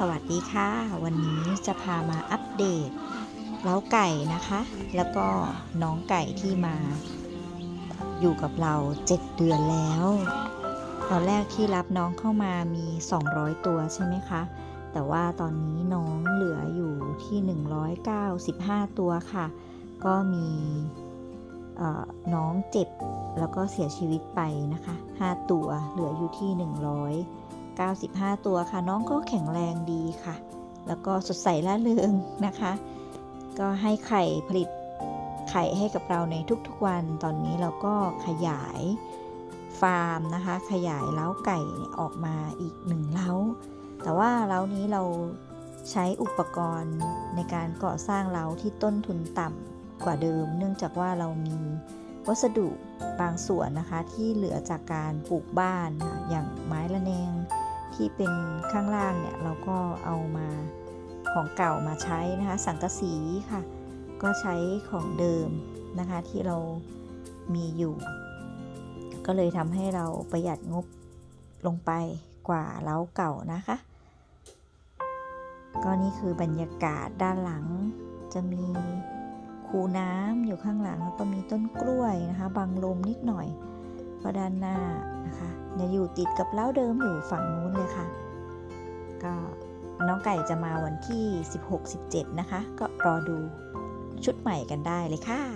สวัสดีค่ะ วันนี้จะพามาอัปเดตเล้าไก่นะคะ แล้วก็น้องไก่ที่มา อยู่กับเรา 7 เดือนแล้ว ตอนแรกที่รับน้องเข้ามามี 200 ตัวใช่ไหมคะ แต่ว่าตอนนี้น้องเหลืออยู่ที่ 195 ตัวค่ะ ก็มีน้องเจ็บแล้วก็เสียชีวิตไปนะคะ 5 ตัวเหลืออยู่ที่ 100 95 ตัวค่ะ น้องก็แข็งแรงดีค่ะ แล้วก็สดใสร่าเริงนะคะ ก็ให้ไข่ผลิตไข่ให้กับเราในทุกๆวัน ตอนนี้เราก็ขยายฟาร์มนะคะ ขยายเล้าไก่ออกมาอีกหนึ่งเล้า แต่ว่าเล้านี้เราใช้อุปกรณ์ในการก่อสร้างเล้าที่ต้นทุนต่ำกว่าเดิม เนื่องจากว่าเรามีวัสดุบางส่วนนะคะที่เหลือจากการปลูกบ้านอย่างไม้ระแนง ที่เป็นข้างล่างเนี่ยเราก็เอามาของเก่ามาใช้นะคะ สังกะสีค่ะ ก็ใช้ของเดิมนะคะที่เรามีอยู่ ก็เลยทำให้เราประหยัดงบลงไปกว่าเล้าเก่านะคะ ก็นี่คือบรรยากาศด้านหลังจะมีคูน้ำอยู่ข้างหลังแล้วก็มีต้นกล้วยนะคะ บังลมนิดหน่อยเพราะด้านหน้านะคะ จะอยู่ติดกับเล้าเดิมอยู่ฝั่งนู้นเลยค่ะ ก็น้องไก่จะมาวันที่ 16-17 นะคะ ก็รอดูชุดใหม่กันได้เลยค่ะ